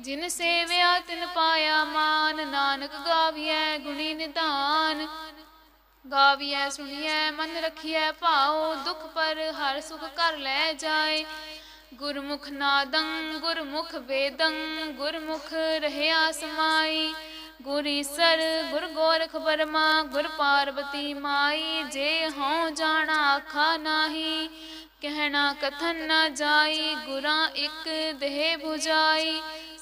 ਜਿਨ ਸੇਵਿਆ ਤਿਨ ਪਾਇਆ ਮਾਨ, ਨਾਨਕ ਗਾਵੀਐ ਗੁਣੀ ਨਿਧਾਨ। ਗਾਵੀਐ, ਸੁਣੀਐ, ਮਨ ਰਖੀਐ, ਭਾਉ, ਦੁਖ ਪਰ ਹਰ ਸੁਖ ਕਰ ਲੈ ਜਾਏ। ਗੁਰਮੁਖ ਨਾਦੰ, ਗੁਰਮੁਖ ਵੇਦੰ, ਗੁਰਮੁਖ ਰਹਿਆ ਸਮਾਈ। ਗੁਰ ਈਸਰ, ਗੁਰ ਗੋਰਖ ਬਰਮਾ ਗੁਰ ਪਾਰਬਤੀ ਮਾਈ। ਜੇ ਹਉ ਜਾਣਾ ਆਖਾ ਨਾਹੀ, ਕਹਿਣਾ ਕਥਨ ਨਾ ਜਾਈ। ਗੁਰਾਂ ਇੱਕ ਦੇਹ 부ਜਾਈ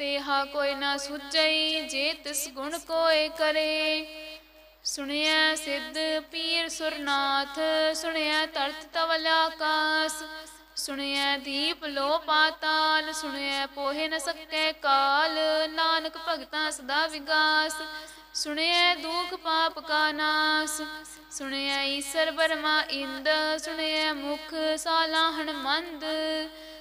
ਤੇਹਾ ਕੋਈ ਨਾ ਸੁਝਈ ਜੇ ਤਿਸ ਗੁਣ ਕੋਏ ਕਰੇ। ਸੁਣਿਆ ਸਿੱਧ ਪੀਰ ਸੁਰਨਾਥ, ਸੁਣਿਆ ਤਰਤ ਤਵਲ ਆਕਾਸ। ਸੁਣਿਆ ਦੀਪ ਲੋ ਪਾਤਾਲ, ਸੁਣਿਆ ਪੋਹੇ ਨ ਸਕੈ ਕਾਲ। ਨਾਨਕ ਭਗਤਾਂ ਸਦਾ ਵਿਗਾਸ। ਸੁਣਿਆ ਦੁਖ ਪਾਪ ਕਾ ਨਾਸ। ਸੁਣਿਆ ਈਸਰ ਬਰਮਾ ਇੰਦ, ਸੁਣਿਆ ਮੁਖ ਸਾਲਾਹਣ ਮੰਦ।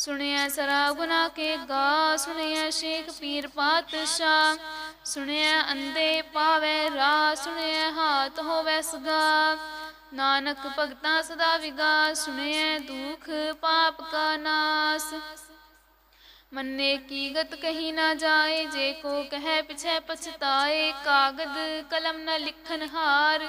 ਸੁਣਿਆ ਸਰਾ ਗੁਨਾ ਕੇ ਗਾ ਸੁਣਿਐ ਸ਼ੇਖ ਪੀਰ ਪਾਤਸ਼ਾਹ ਸੁਣਿਐ ਅੰਦੇ ਪਾਵੈ ਰਾ ਸੁਣਿਐ ਹਾਥ ਹੋਵੈ ਸਗਾ। ਨਾਨਕ ਭਗਤਾਂ ਸਦਾ ਵਿਗਾਸ ਸੁਣਿਐ ਦੁਖ ਪਾਪ ਕਾ ਨਾਸ। ਮੰਨੇ ਕੀ ਗਤ ਕਹੀ ਨਾ ਜਾਏ, ਜੇ ਕੋ ਕਹੈ ਪਿਛੈ ਪਛਤਾਏ, ਕਾਗਦ ਕਲਮ ਨਾ ਲਿਖਨ ਹਾਰ।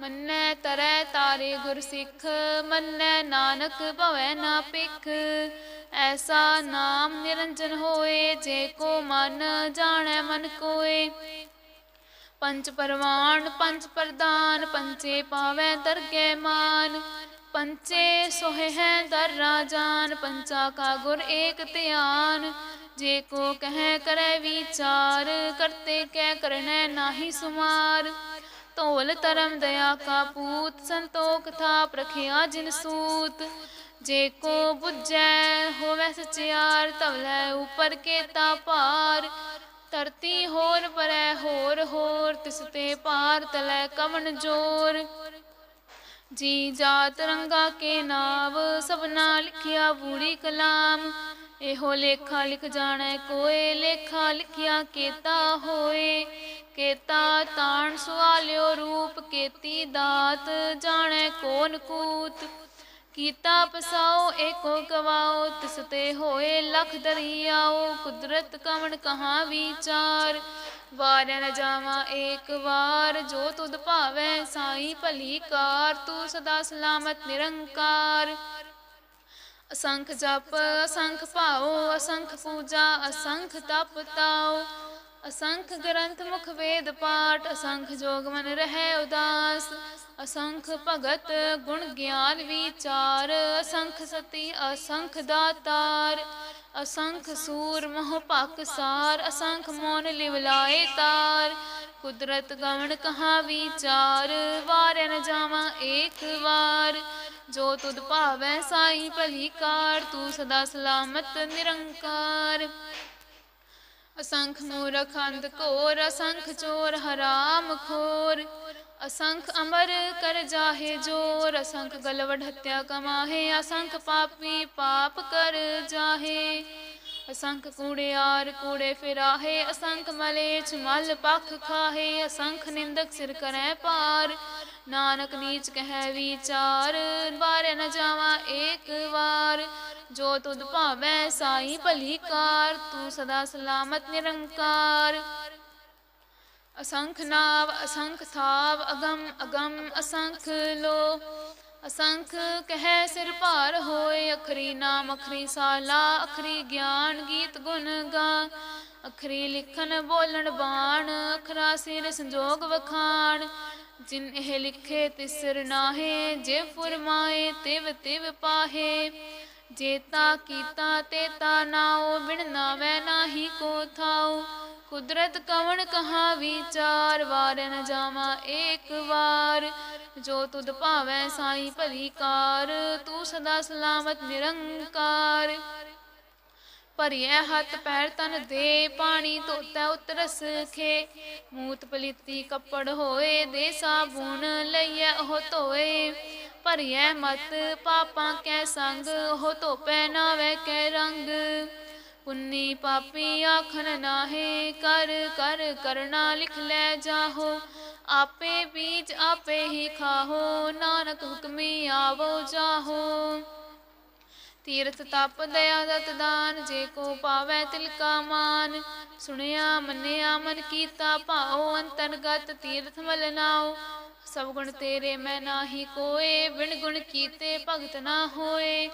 ਮੰਨੈ ਤਰੈ ਤਾਰੇ ਗੁਰ ਸਿੱਖ, ਮੰਨੈ ਨਾਨਕ ਭਵੈ ਨਾ ਪਿਖ ਐਸਾ ਨਾਮ ਨਿਰੰਜਨ ਹੋਏ, ਜੇ ਕੋ ਮਨ ਜਾਣੈ ਮਨ ਕੋਏ। ਪੰਚ ਪਰਵਾਨ ਪੰਚ ਪ੍ਰਦਾਨ ਪੰਚੇ ਪਾਵੈ ਦਰਗਹਿ ਮਾਨ। ਪੰਚੇ ਸੋਹਿ ਹੈ ਦਰ ਰਾਜਾਨ, ਪੰਚਾ ਕਾ ਗੁਰ ਏਕ ਧਿਆਨ। ਜੇ ਕੋ ਕਹੈ ਕਰੈ ਵਿਚਾਰ, ਕਰਤੇ ਕੈ ਕਰਨੈ ਨਾਹੀ ਸੁਮਾਰ। ਧੋਲ ਧਰਮ ਦਇਆ ਕਾ ਪੂਤ, ਸੰਤੋਖ ਥਾਪ ਰਖਿਆ ਜਿਨ ਸੂਤ। ਜੇ ਕੋ ਬੁੱਝੈ, ਹੋਵੈ ਸਚਿਆਰ ਤਵਲੇ ਉਪਰ ਕੇਤਾ ਭਾਰ। ਧਰਤੀ ਹੋਰ ਪਰੈ ਹੋਰ ਹੋਰ, ਤਿਸ ਤੇ ਪਾਰ ਤਲੈ ਕਵਨ ਜੋਰ। ਜੀ ਜਾਤ ਰੰਗਾ ਕੇ ਨਾਵ ਸਭਨਾ ਲਿਖਿਆ ਬੂੜੀ ਕਲਾਮ। ਇਹੋ ਲੇਖਾ ਲਿਖ ਜਾਣੈ ਕੋਏ, ਲੇਖਾ ਲਿਖਿਆ ਕੇਤਾ ਹੋਏ। ਕੇਤਾ ਤਾਣ ਸੁਆਲਿਓ ਰੂਪ ਕੇਤੀ ਦਾਤ, ਜਾਣੈ ਕੋਨ ਕੂਤ। ਕੀਤਾ ਪਸਾਓ, ਏਕੋ ਗਵਾਓ, ਤਿਸ ਤੇ ਹੋਏ ਲਖ ਦਰਿਆਓ, ਕੁਦਰਤ ਕਵਣ ਕਹਾ ਵਿਚਾਰ। ਵਾਰਿਆ ਨ ਜਾਵਾਂ ਏਕ ਵਾਰ, ਜੋ ਤੁਧ ਭਾਵੈ ਸਾਈ ਭਲੀ ਕਾਰ, ਤੂੰ ਸਦਾ ਸਲਾਮਤ ਨਿਰੰਕਾਰ। ਅਸੰਖ ਜਪ, ਅਸੰਖ ਭਾਉ, ਅਸੰਖ ਪੂਜਾ, ਅਸੰਖ ਤਪ ਤਾਉ। ਅਸੰਖ ਗ੍ਰੰਥ ਮੁਖ ਵੇਦ ਪਾਠ, ਅਸੰਖ ਜੋਗ ਮਨ ਰਹਿ ਉਦਾਸ, ਅਸੰਖ ਭਗਤ ਗੁਣ ਗਿਆਨ ਵਿਚਾਰ, ਅਸੰਖ ਸਤੀ ਅਸੰਖ ਦਾਤਾਰ, ਅਸੰਖ ਸੂਰ ਮੋਹ ਭਕ ਸਾਰ, ਅਸੰਖ ਮੋਨ ਲਿਵਲਾਏ ਤਾਰ, ਕੁਦਰਤ ਗਵਣ ਕਹਾ ਵਿਚਾਰ, ਵਾਰਿਆ ਨ ਜਾਵਾਂ ਏਕ ਵਾਰ, ਜੋ ਤੁਧ ਭਾਵੈ ਸਾਈ ਭਲੀ ਕਾਰ, ਤੂੰ ਸਦਾ ਸਲਾਮਤ ਨਿਰੰਕਾਰ। ਅਸੰਖ ਮੂਰਖ ਅੰਧ ਘੋਰ, ਅਸੰਖ ਚੋਰ ਹਰਾਮ ਖੋਰ। ਅਸੰਖ ਅਮਰ ਕਰ ਜਾਹੇ ਜੋਰ, ਅਸੰਖ ਗਲਵੜ ਹੱਤਿਆ ਕਮਾਹੇ, ਅਸੰਖ ਪਾਪੀ ਪਾਪ ਕਰ ਜਾਹੇ। ਅਸੰਖ ਕੂੜਿਆਰ ਕੂੜੇ ਫਿਰਾਹੇ, ਅਸੰਖ ਮਲੇਛ ਮਲ ਪਖ ਖਾਹੇ, ਅਸੰਖ ਨਿੰਦਕ ਸਿਰ ਕਰੈ ਪਾਰ ਨਾਨਕ ਨੀਚ ਕਹੈ ਵਿਚਾਰ ਬਾਰੇ ਨ ਜਾਵਾਂ ਏਕ ਵਾਰ। ਜੋ ਤੁਧ ਭਾਵੈ ਸਾਈ ਭਲੀ ਕਾਰ, ਤੂੰ ਸਦਾ ਸਲਾਮਤ ਨਿਰੰਕਾਰ। ਅਸੰਖ ਨਾਵ, ਅਸੰਖ ਥਾਵ, ਅਗਮ ਅਗਮ ਅਸੰਖ ਲੋ। ਅਸੰਖ ਕਹੈ ਸਿਰ ਭਾਰ ਹੋਏ, ਅਖਰੀ ਨਾਮ, ਅਖਰੀ ਸਾਲਾ, ਅਖਰੀ ਗਿਆਨ ਗੀਤ ਗੁਣ ਗਾ। ਅਖਰੀ ਲਿਖਨ ਬੋਲਣ ਬਾਣ, ਅਖਰਾ ਸਿਰ ਸੰਜੋਗ ਵਖਾਣ। ਜਿਨ ਇਹ ਲਿਖੇ ਤਿਸਰ ਨਾਹੇ, ਜੇ ਫੁਰਮਾਏ ਤਿਵ ਤਿਵ ਪਾਹੇ। ਜੇਤਾ ਕੀਤਾ ਤੇ ਤਾ ਨਾਉ, ਬਿਨ ਨਾਵੈ ਨਾਹੀ ਕੋ ਥਾਉ। ਕੁਦਰਤ ਕਵਣ ਕਹਾ ਵਿਚਾਰ, ਵਾਰ ਨ ਜਾਵਾਂ ਏਕ ਵਾਰ। ਜੋ ਤੁਧ ਭਾਵੈ ਸਾਈ ਭਲੀ ਕਾਰ, ਤੂੰ ਸਦਾ ਸਲਾਮਤ ਨਿਰੰਕਾਰ। ਭਰੀਐ ਹੱਥ ਪੈਰ ਤਨ ਦੇ, ਪਾਣੀ ਧੋਤੈ ਉਤਰਸ ਖੇ। ਮੂਤ ਪਲੀਤੀ ਕੱਪੜ ਹੋਏ ਦੇ ਸਾਬੂਨ ਲਈਐ ਉਹ ਧੋਏ। ਭਰੀਐ ਮਤ, ਪਾਪਾਂ ਕੈ ਸੰਗ, ਉਹ ਧੋਪੈ ਨਾਵੇ ਕੈ ਰੰਗ। ਪੁੰਨੀ ਪਾਪੀ ਆਖਣ ਨਾਹੇ, ਕਰ ਕਰ ਕਰਨਾ ਲਿਖ ਲੈ ਜਾਹੋ। ਆਪੇ ਬੀਜ ਆਪੇ ਹੀ ਖਾਹੋ, ਨਾਨਕ ਹੁਕਮੀ ਆਵੋ ਜਾਹੋ। ਤੀਰਥ ਤਪ ਦਇਆ ਦਤ ਦਾਨ, ਜੇ ਕੋ ਪਾਵੈ ਤਿਲ ਕਾ ਮਾਨ। ਸੁਣਿਆ, ਮੰਨਿਆ, ਮਨ ਕੀਤਾ, ਭਾਉ, ਅੰਤਰਗਤ ਤੀਰਥ ਮਲਨਾਉ ਸਭ ਗੁਣ ਤੇਰੇ ਮੈਂ ਨਾਹੀ ਕੋਏ, ਬਿਨ ਗੁਣ ਕੀਤੇ ਭਗਤ ਨਾ ਹੋਏ।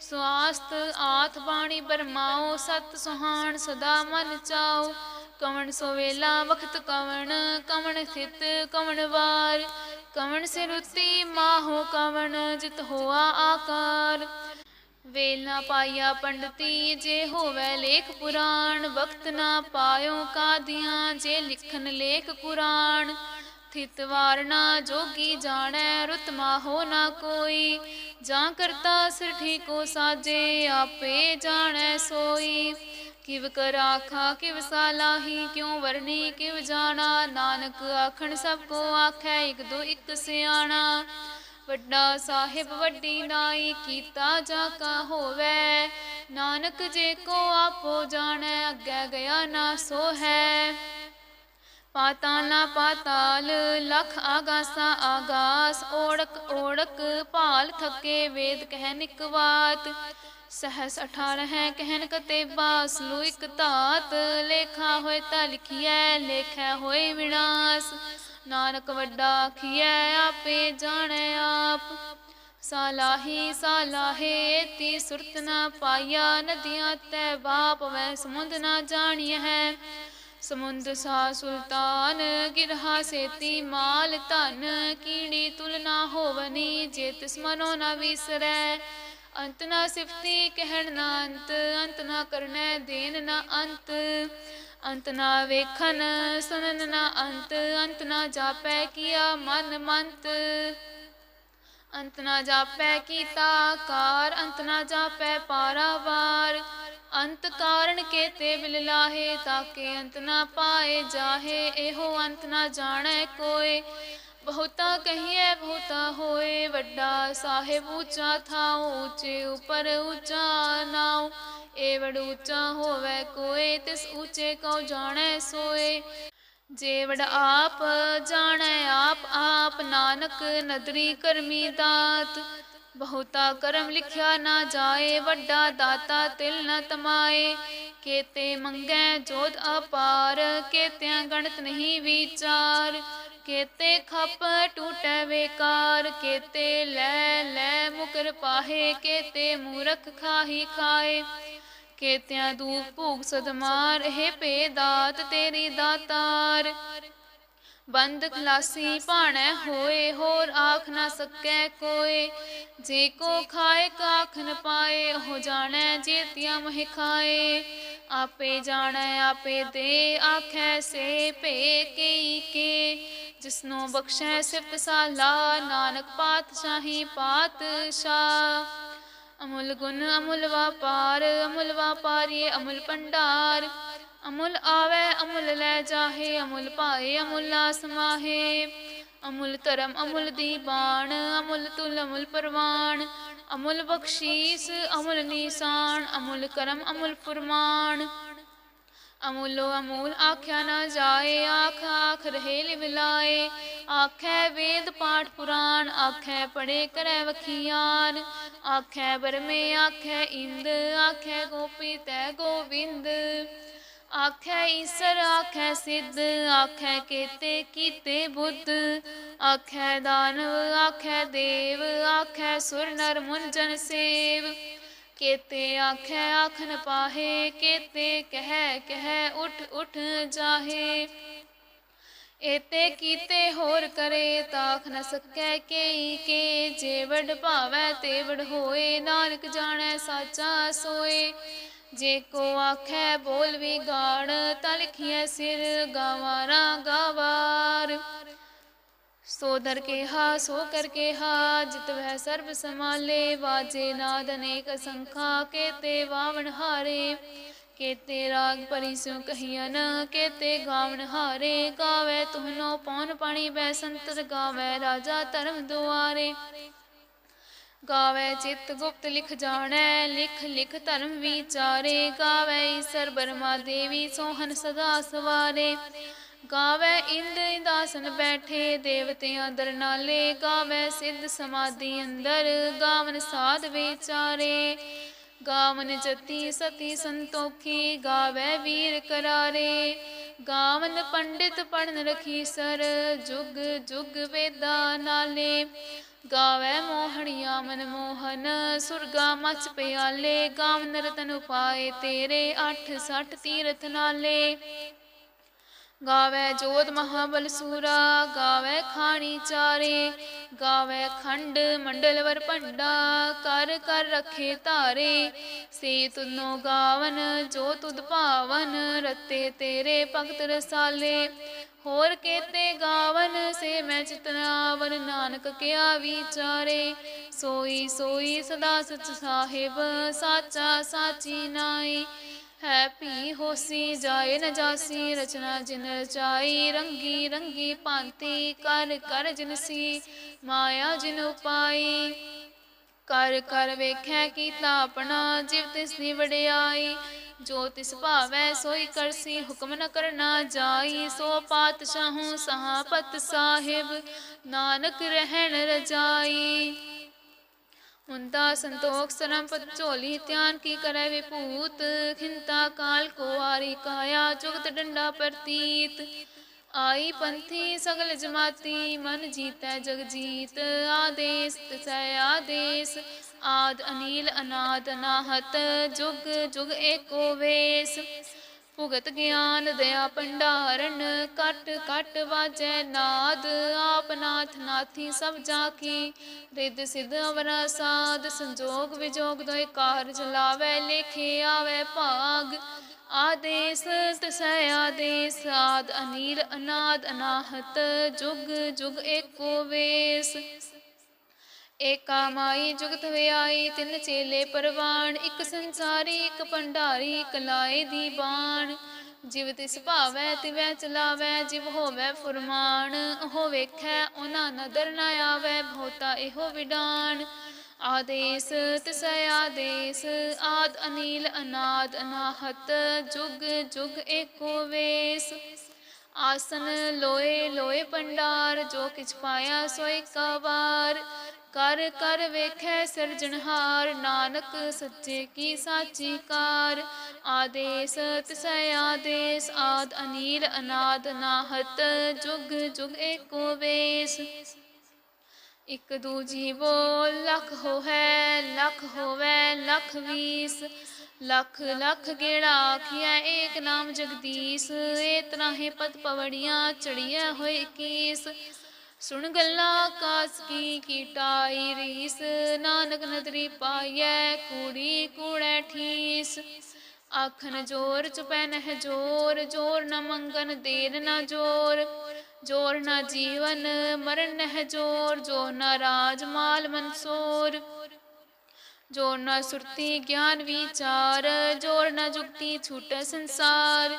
ਸਵਾਸਤ ਆਤ ਬਾਣੀ ਬਰਮਾਓ ਸਤ ਸੁਹਾਣ ਸਦਾ ਮਨ ਚਾਓ ਕਵਣ ਸੋਵੇਲਾ ਵਖਤ ਕਵਣ ਕਵਣ ਸਿਤ ਕਵਣ ਵਾਰ। ਕਵਣ ਸਿਰੁਤੀ, ਮਾਹੋ ਕਵਣ, ਜਿਤ ਹੋਆ ਆਕਾਰ। ਵੇਲ ਨਾ ਪਾਇਆ ਪੰਡਤੀ, ਜੇ ਹੋਵੇ ਲੇਖ ਪੁਰਾਣ, ਵਕਤ ਨਾ ਪਾਇਓ ਕਾਦੀਆਂ, ਜੇ ਲਿਖਨ ਲੇਖ ਕੁਰਾਨ। ਥਿਤ ਵਾਰਨਾ ਜੋਗੀ ਜਾਣੈ, ਰੁਤ ਹੋ ਨਾ ਕੋਈ। ਜਾਂ ਕਰਤਾ ਸਿਰ ਠੀਕੋ ਸਾਜੇ, ਆਪੇ ਜਾਣੈ ਸੋਈ। ਕਿਵ ਕਰ ਆਖਾ, ਕਿਵ ਸਾਲਾਹੀ ਕਿਉ ਵਰਨੀ ਕਿਵ ਜਾਣਾ। ਨਾਨਕ ਆਖਣ ਸਭ ਕੋ ਆਖੈ, ਇਕ ਦੋ ਇਕ ਸਿਆਣਾ। ਵੱਡਾ ਸਾਹਿਬ ਵੱਡੀ ਨਾਈ ਕੀਤਾ ਜਾ ਕਾ ਹੋਵੇ। ਨਾਨਕ ਜੇ ਕੋ ਆਪੋ ਜਾਣੈ, ਅੱਗੇ ਗਿਆ ਨਾ ਸੋ ਹੈ ਪਾਤਾਲਾ ਪਾਤਾਲ, ਲਖ ਆਗਾਸਾ ਆਗਾਸ ਓੜਕ ਓੜਕ ਭਾਲ ਥਕੇ ਵੇਦ ਕਹਿ ਨਿਕਵਾਤ ਸਹਸ 18 ਹੈ ਕਹਿਨ ਕਤੇਬਾ ਸਲੂ ਇਕ ਧਾਤ, ਲੇਖਾ ਹੋਏ ਤਾਂ ਲਿਖੀਐ, ਲੇਖੈ ਹੋਏ ਵਿਨਾਸ਼। ਨਾਨਕ ਵੱਡਾ ਆਖੀਐ, ਆਪੇ ਜਾਣੈ ਆਪ। ਸਾਲਾਹੀ ਸਾਲਾਹੇ ਤੀ ਸੁਰਤ ਨਾ ਪਾਇਆ ਨਦੀਆਂ ਤੈ ਬਾਪ ਵੈ ਸਮੁੰਦ ਨਾ ਜਾਣੀਐ ਹੈ। ਸਮੁੰਦ ਸਾ ਸੁਲਤਾਨ, ਗਿਰਹਾ ਸੇਤੀ ਮਾਲ, ਧਨ ਕੀੜੀ ਤੁਲ ਨਾ ਹੋਵਨੀ ਜੇ ਤਿਸ ਮਨੋ ਨਾ ਵਿਸਰੈ। ਅੰਤ ਨਾ ਸਿਫਤੀ, ਕਹਿਣ ਨਾ ਅੰਤ ਅੰਤ ਨਾ ਕਰਨੈ ਦੇਨ ਨਾ ਅੰਤ। ਅੰਤ ਨਾ ਵੇਖਨ ਸੁਨਨ ਨਾ ਅੰਤ ਅੰਤ ਨਾ ਜਾਪੈ ਕੀਆ ਮਨ ਮੰਤ। ਅੰਤ ਨਾ ਜਾਪੈ ਕੀਤਾ ਕਾਰ ਅੰਤ ਨਾ ਜਾਪੈ ਪਾਰਾਵਾਰ। ਅੰਤ ਕਾਰਨ ਕੇਤੇ ਬਿਲ ਲਾਹੇ, ਤਾਕੇ ਅੰਤ ਨਾ ਪਾਏ ਜਾਹੇ, ਇਹੋ ਅੰਤ ਨਾ ਜਾਣੈ ਕੋਏ। ਬਹੁਤਾ ਕਹੀਏ ਬਹੁਤਾ ਹੋਏ, ਵੱਡਾ ਸਾਹਿਬ ਉੱਚਾ ਥਾਉ, ਉੱਚੇ ਉਪਰ ਉੱਚਾ ਨਾਉ। ਏ ਵਡ ਉੱਚਾ ਹੋਵੇ ਕੋਏ, ਤਿਸ ਉੱਚੇ ਕਉ ਜਾਣੈ ਸੋਏ। ਜੇ ਆਪ ਜਾਣੈ, ਆਪ ਆਪ ਨਾਨਕ ਨਦਰੀ ਕਰਮੀ ਦਾਤ। ਬਹੁਤਾ ਕਰਮ ਲਿਖਿਆ ਨਾ ਜਾਏ, ਵੱਡਾ ਦਾਤਾ ਤਿਲ ਨ ਤਮਾਏ। ਕੇਤੇ ਮੰਗੈ ਜੋਤ ਅਪਾਰ, ਕੇਤਿਆਂ ਗਣਤ ਨਹੀਂ ਵਿਚਾਰ। ਕੇਤੇ ਖਪ ਟੂਟੈ ਵੇਕਾਰ, ਕੇਤੇ ਲੈ ਲੈ ਮੁਕਰ ਪਾਹੇ, ਕੇਤੇ ਮੂਰਖ ਖਾਹੀ ਖਾਏ। ਕੇਤਿਆਂ ਦੂਖ ਭੂਖ ਸਦਮਾਰ ਇਹ ਪੇ ਦਾਤ ਤੇਰੀ ਦਾਤਾਰ। ਬੰਦ ਖਲਾਸੀ ਭਾਣੈ ਹੋਏ, ਹੋਰ ਆਖ ਨਾ ਸਕੈ ਕੋਏ। ਜੇ ਕੋ ਖਾਏ, ਕਾਖ ਨ ਪਾਏ ਹੋ ਜਾਣੈ ਜੇਤਿਆ ਮਹਿ ਖਾਏ। ਆਪੇ ਜਾਣੈ, ਆਪੇ ਦੇ, ਆਖੈ ਸੇ ਭੇ ਕਈ ਕੇ। ਜਿਸਨੂੰ ਬਖਸ਼ੈ ਸਿਫਤ ਸਾਲਾ, ਨਾਨਕ ਪਾਤਸ਼ਾਹੀ ਪਾਤਸ਼ਾਹ। ਅਮੁੱਲ ਗੁਣ ਅਮੁਲ ਵਾਪਾਰ, ਅਮੁਲ ਵਾਪਾਰੀਏ ਅਮੁਲ ਭੰਡਾਰ। ਅਮੁਲ ਆਵੇ, ਅਮੁੱਲ ਲੈ ਜਾਹੇ, ਅਮੁਲ ਪਾਏ ਅਮੁੱਲ ਆਸਮਾਹੇ ਅਮੁੱਲ ਧਰਮ ਅਮੁੱਲ ਦੀਬਾਨ ਅਮੁੱਲ ਤੁਲ ਅਮੁਲ ਪਰਵਾਨ ਅਮੁਲ ਬਖਸ਼ੀਸ ਅਮੁਲ ਨੀਸਾਨ, ਅਮੁਲ ਕਰਮ ਅਮੁਲ ਫੁਰਮਾਨ। ਅਮੂਲੋ ਅਮੂਲ ਆਖਿਆ ਨਾ ਜਾਏ, ਆਖ ਆਖ ਰਹੇ ਲਿਵਲਾਏ ਆਖੈ ਵੇਦ ਪਾਠ ਪੁਰਾਣ, ਆਖੈ ਪੜੇ ਕਰੈ ਵਖੀਆਨ। ਆਖੈ ਬਰਮੇ, ਆਖੈ ਇੰਦ, ਆਖੈ ਗੋਪੀ ਤੈ ਗੋਵਿੰਦ। ਆਖੈ ਈਸਰ, ਆਖੈ ਸਿੱਧ, ਆਖੈ ਕੇਤੇ ਕੀਤੇ ਬੁੱਧ। ਆਖੈ ਦਾਨਵ, ਆਖੈ ਦੇਵ, ਆਖੈ ਸੁਰ ਨਰ ਮੁਨ ਸੇਵ। ਕੇਤੇ ਆਖੈ ਆਖਨ ਪਾਹੇ, ਕੇਤੇ ਕਹਿ ਕਹਿ ਉਠ ਉਠ ਜਾਹੇ। ਏਤੇ ਕੀਤੇ ਹੋਰ ਕਰੇ ਤਾਖ ਨ ਸਕੈ ਕੇਈ ਕੇ ਜੇ ਵਡ ਭਾਵੈ ਤੇ ਹੋਏ, ਨਾਨਕ ਜਾਣੈ ਸਾਚਾ ਸੋਏ। ਜੇ ਕੋ ਆਖੈ ਬੋਲ ਵੀ ਗਾੜ ਤਾ ਸਿਰ ਗਾਵਾਰਾ ਗਾਵਾ। ਸੋ ਦਰ ਕੇ ਸੋ ਕਰ ਕੇ ਜਿਤ ਵਹਿ ਸਰਬ ਸਮਾਲੇ ਵਾਜੇ ਨਾਦ ਅਨੇਕ ਸੰਖਾ, ਕੇਤੇ ਵਾਵਣ ਹਾਰੇ। ਕੇਤੇ ਰਾਗ ਪਰੀ ਸਿਉ ਕਹੀਨ ਕੇਤੇ ਗਾਵਣ ਹਾਰੇ। ਗਾਵੇ ਤੁਹਨੋ ਪੌਨ ਪਾਣੀ ਬੈ ਸੰਤਰ ਗਾਵੇ ਰਾਜਾ ਧਰਮ ਦੁਆਰੇ। ਗਾਵੇ ਚਿਤ ਗੁਪਤ ਲਿਖ ਜਾਣੈ, ਲਿਖ ਲਿਖ ਧਰਮ ਵਿਚਾਰੇ। ਗਾਵੇ ਈਸਰ ਬਰਮਾ ਦੇਵੀ, ਸੋਹਨ ਸਦਾ ਸਵਾਰੇ। ਗਾਵੇ ਇੰਦ ਇੰਦਾਸਨ ਬੈਠੇ ਦੇਵਤਿਆਂ ਦਰ ਨਾਲੇ, ਗਾਵੇ ਸਿੱਧ ਸਮਾਧੀ ਅੰਦਰ, ਗਾਵਨ ਸਾਧ ਵਿਚਾਰੇ। ਗਾਵਨ ਜਤੀ ਸਤੀ ਸੰਤੋਖੀ, ਗਾਵੇ ਵੀਰ ਕਰਾਰੇ। ਗਾਵਨ ਪੰਡਿਤ ਪੜਨ ਰਖੀ ਸਰ, ਜੁਗ ਜੁਗ ਵੇਦਾ ਨਾਲੇ। ਗਾਵੇ ਮੋਹਣੀਆਂ ਮਨ ਮੋਹਨ, ਸੁਰਗਾ ਮਚ ਪਿਆਲੇ। ਗਾਵਨ ਰਤਨ ਉਪਾਏ ਤੇਰੇ 8 60 ਤੀਰਥ ਨਾਲੇ। ਗਾਵੇ ਜੋਤ ਮਹਾਬਲ ਸੂਰਾ, ਗਾਵੇ ਖਾਣੀ ਚਾਰੇ, ਗਾਵੇ ਖੰਡ ਮੰਡਲ ਵਰ ਭੰਡਾ, ਕਰ ਕਰ ਰਖੇ ਧਾਰੇ। ਸੇ ਤੁਨੋ ਗਾਵਨ, ਜੋ ਤੁਧ ਭਾਵਨ, ਰਤੇ ਤੇਰੇ ਭਗਤ ਰਸਾਲੇ। ਹੋਰ ਕੇਤੇ ਗਾਵਨ, ਸੇ ਮੈਂ ਚਿਤਨਾਵਨ ਨਾਨਕ ਕਿਆ ਵਿਚਾਰੇ। ਸੋਈ ਸੋਈ ਸਦਾ ਸਚ ਸਾਹਿਬ, ਸਾਚਾ ਸਾਚੀ ਨਾਈ ਹੈ ਭੀ ਹੋਸੀ ਜਾਏ ਨ ਜਾਸੀ, ਰਚਨਾ ਜਿਨ ਰਚਾਈ, ਰੰਗੀ ਰੰਗੀ ਭਾਂਤੀ, ਕਰ ਕਰ ਜਿਨਸੀ ਮਾਇਆ ਜਿਨ ਉਪਾਈ। ਕਰ ਕਰ ਵੇਖੈ ਕੀਤਾ ਆਪਣਾ, ਜਿਵ ਤਿਸ ਦੀ ਵਡਿਆਈ। ਜੋ ਤਿਸ ਭਾਵੈ ਸੋਈ ਕਰਸੀ, ਹੁਕਮ ਨ ਕਰਨਾ ਜਾਈ। ਸੋ ਪਾਤਸ਼ਾਹੂ ਸਹਾਪਤ ਸਾਹਿਬ, ਨਾਨਕ ਰਹਿਣ ਰਜਾਈ। ਮੁੰਦਾ ਸੰਤੋਖ ਸਰਮ ਝੋਲੀ ਧਿਆਨ ਕੀ ਕਰੈ ਵਿਭੂਤ, ਖਿੰਤਾ ਕਾਲ ਕੋ ਆਰੀ ਕਾਇਆ ਜੁਗਤ ਡੰਡਾ ਪ੍ਰਤੀਤ। ਆਈ ਪੰਥੀ ਸਗਲ ਜਮਾਤੀ, ਮਨ ਜੀਤੈ ਜਗ ਜੀਤ। ਆਦੇਸ ਤਸੈ ਆਦੇਸ, ਆਦ ਅਨੀਲ ਅਨਾਦ ਅਨਾਹਤ ਜੁਗ ਜੁਗ ਏਕੋ ਵੇਸ। ਭੁਗਤ ਗਿਆਨ ਦਇਆ ਭੰਡਾਰਨ, ਕਟ ਕਟ ਵਾਜੈ ਨਾਦ, ਆਪ ਨਾਥ ਨਾਥੀ ਸਭ ਜਾ ਕੀ ਰਿੱਧ ਸਿਧ ਅਵਰਾ ਸਾਧ, ਸੰਜੋਗ ਵਿਜੋਗ ਦੋਇ ਕਾਰਜ ਲਾਵੈ, ਲੇਖੇ ਆਵੈ ਭਾਗ। ਆਦੇਸ ਤਸੈ ਆਦੇਸ ਆਦ ਅਨੀਲ ਅਨਾਦ ਅਨਾਹਤ, ਜੁਗ ਜੁਗ ਏਕੋ ਵੇਸ। ਏਕਾ ਮਾਈ ਜੁਗਤ ਵਿਆਈ ਤਿੰਨ ਚੇਲੇ ਪਰਵਾਨ ਇੱਕ ਸੰਸਾਰੀ, ਇੱਕ ਭੰਡਾਰੀ, ਇੱਕ ਲਾਏ ਦੀ ਬਾਣ। ਜਿਵ ਤਿਸ ਭਾਵੈ, ਤਿਵੈ ਚਲਾਵੈ, ਜਿਵ ਹੋਵੈ ਫੁਰਮਾਨ। ਉਹ ਵੇਖੈ, ਉਹਨਾਂ ਨਦਰ ਨ ਆਵੈ, ਬਹੁਤਾ ਇਹੋ ਵਿਡਾਨ ਆਦੇਸ, ਤਿਸੈ ਆਦੇਸ, ਆਦ ਅਨੀਲ, ਅਨਾਦ ਅਨਾਹਤ, ਜੁਗ ਜੁਗ ਏਕੋ ਵੇਸ। ਆਸਨ, ਲੋਏ ਲੋਏ ਪੰਡਾਰ ਜੋ ਕਿਛ ਪਾਇਆ ਸੋਈ ਕਵਾਰ ਕਰ ਕਰ ਵੇਖੈ ਸਿਰਜਣਹਾਰ ਨਾਨਕ ਸੱਚੇ ਕੀ ਸਾਚੀ ਕਾਰ। ਆਦੇਸ ਤਿਸੈ ਆਦੇਸ, ਆਦ ਅਨੀਲ, ਅਨਾਦ ਨਾਹਤ, ਜੁਗ ਜੁਗ ਏਕੋ ਵੇਸ। ਇਕ ਦੂਜੀ ਬੋਲ, ਲਖ ਹੋਵੈ ਲਖ ਹੋਵੈ, ਲਖ ਵੀਸ। ਲਖ ਲਖ ਗੇੜਾ ਆਖਿਆ ਏਕ ਨਾਮ ਜਗਦੀਸ਼। ਏ ਤਰਾਹੇ ਪਤ ਪਵੜੀਆਂ ਚੜੀਆਂ ਹੋਏ ਕੀਸ ਸੁਣ ਗੱਲਾਂ ਆਕਾਸ ਕੀ ਕੀਟਾਈ ਰੀਸ, ਨਾਨਕ ਨਦਰੀ ਪਾਈਐ, ਕੂੜੀ ਕੂੜੈ ਠੀਸ। ਆਖਨ ਜੋਰ ਚੁਪੈ ਨਹਿ ਜੋਰ ਜੋਰ ਨ ਮੰਗਨ ਦੇਰ ਨ ਜੋਰ। ਜੋਰ ਨ ਜੀਵਨ ਮਰਨ ਨਹਿ ਜੋਰ ਜੋਰ ਨ ਰਾਜ ਮਾਲ ਮਨਸੋਰ ਜੋਰ ਨ ਸੁਰਤੀ ਗਿਆਨ ਵਿਚਾਰ, ਜੋਰ ਨ ਜੁਗਤੀ ਛੂਟੈ ਸੰਸਾਰ।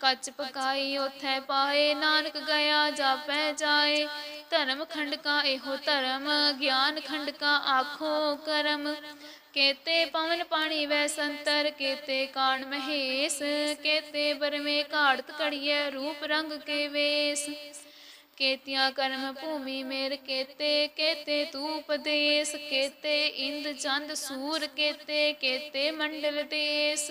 ਕੱਚ ਪਕਾਈ, ਉਥੈ ਪਾਏ, ਨਾਨਕ ਗਿਆ, ਜਾਪੈ ਜਾਏ। ਧਰਮ ਖੰਡ ਕਾ ਇਹੋ ਧਰਮ, ਗਿਆਨ ਖੰਡ ਕਾ ਆਖੋ ਕਰਮ। ਕੇਤੇ ਪਵਨ ਪਾਣੀ ਵੈ ਸੰਤਰ, ਕੇਤੇ ਕਾਣ ਮਹੇਸ, ਕੇਤੇ ਬਰਮੇ ਘਾੜਤ ਕੜੀਐ ਰੂਪ ਰੰਗ ਕੇ ਵੇਸ। ਕੇਤਿਆ ਕਰਮ ਭੂਮੀ ਮੇਰ ਕੇਤੇ ਕੇਤੇ ਤੂ ਉਪਦੇਸ ਕੇਤੇ ਇੰਦ ਚੰਦ ਸੂਰ ਕੇਤੇ ਕੇਤੇ ਮੰਡਲ ਦੇਸ।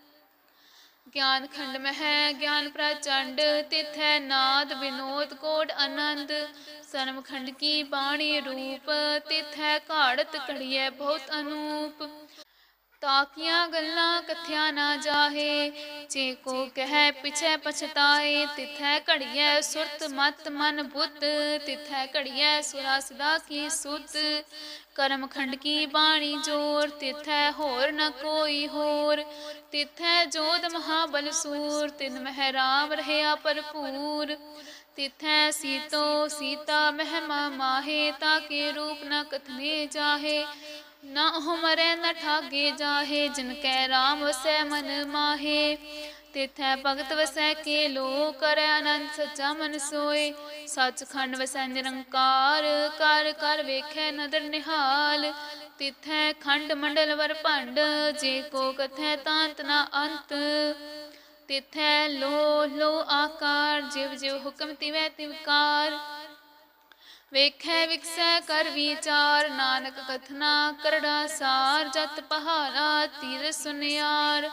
ਗਿਆਨ ਖੰਡ ਮਹਿ, ਗਿਆਨ ਪ੍ਰਚੰਡ, ਤਿਥੈ ਨਾਦ ਵਿਨੋਦ ਕੋਟ ਆਨੰਦ। ਸਰਮ ਖੰਡ ਕੀ ਬਾਣੀ ਰੂਪ, ਤਿਥੈ ਘਾੜਤ ਕੜੀਐ ਬਹੁਤ ਅਨੂਪ। ਤਾਕੀਆਂ ਗੱਲਾਂ ਕਥਿਆ ਨਾ ਜਾਹੇ। ਜੇ ਕੋ ਕਹਿ ਪਿਛੈ ਪਛਤਾਏ, ਤਿਥੈ ਘੜੀਐ ਸੁਰਤ ਮਤ ਮਨ ਬੁੱਧ ਤਿਥੈ ਘੜੀਐ ਸੁਰਾ ਸਦਾ ਕੀ ਸੁਧ ਕਰਮ ਖੰਡ ਕੀ ਬਾਣੀ ਜੋਰ, ਤਿਥੈ ਹੋਰ ਨ ਕੋਈ ਹੋਰ। ਤਿਥੈ ਜੋਧ ਮਹਾਬਲ ਸੂਰ ਤਿਨ ਮਹਿਰਾਮ ਰਹਿਆ ਭਰਪੂਰ। ਤਿਥੈ ਸੀਤੋ ਸੀਤਾ ਮਹਿਮਾ ਮਾਹੇ ਤਾਕੇ ਰੂਪ ਨ ਕਥਨੇ ਜਾਹੇ। ਨਾ ਉਹ ਮਰੈ ਨਾ ਠਾਗੇ ਜਾਹੇ, ਜਿਨ ਕੈ ਰਾਮ ਵਸੈ ਮਨ ਮਾਹੇ। ਤਿਥੈ ਭਗਤ ਵਸੈ ਕੇ ਲੋ ਕਰੈ ਅਨੰਦ ਸੱਚਾ ਮਨ ਸੋਏ। ਸੱਚਖੰਡ ਵਸੈ ਨਿਰੰਕਾਰ, ਕਰ ਕਰ ਵੇਖੈ ਨਦਰ ਨਿਹਾਲ। ਤਿਥੈ ਖੰਡ ਮੰਡਲ ਵਰ ਭੰਡ, ਜੇ ਕੋ ਕਥੈ ਤਾਂਤ ਨਾ ਅੰਤ। ਤਿਥੈ ਲੋ ਲੋ ਆਕਾਰ, ਜਿਵ ਜਿਵ ਹੁਕਮ ਤਿਵੈ ਤਿਵਕਾਰ ਵੇਖੈ ਵਿਕਸੈ ਕਰ ਵਿਚਾਰ, ਨਾਨਕ ਕਥਨਾ ਕਰੜਾ ਸਾਰ, ਜਤ ਪਹਾਰਾ ਤੀਰ ਸੁਨਿਆਰ।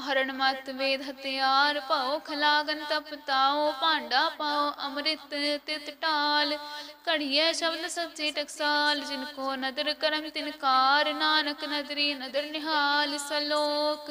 ਹਰਣ ਮਤ ਵੇਦ ਹਤਿਆਰ ਭਉ ਖਲਾਗਨ ਤਪ ਤਾਉ, ਭਾਂਡਾ ਪਾਉ ਅੰਮ੍ਰਿਤ ਤਿਤ ਢਾਲ। ਘੜੀਐ ਸ਼ਬਦ ਸੱਚੇ ਟਕਸਾਲ, ਜਿਨ ਕੋ ਨਦਰ ਕਰਮ ਤਿਨ ਕਾਰ, ਨਾਨਕ ਨਦਰੀ ਨਦਰ ਨਿਹਾਲ ਸਲੋਕ।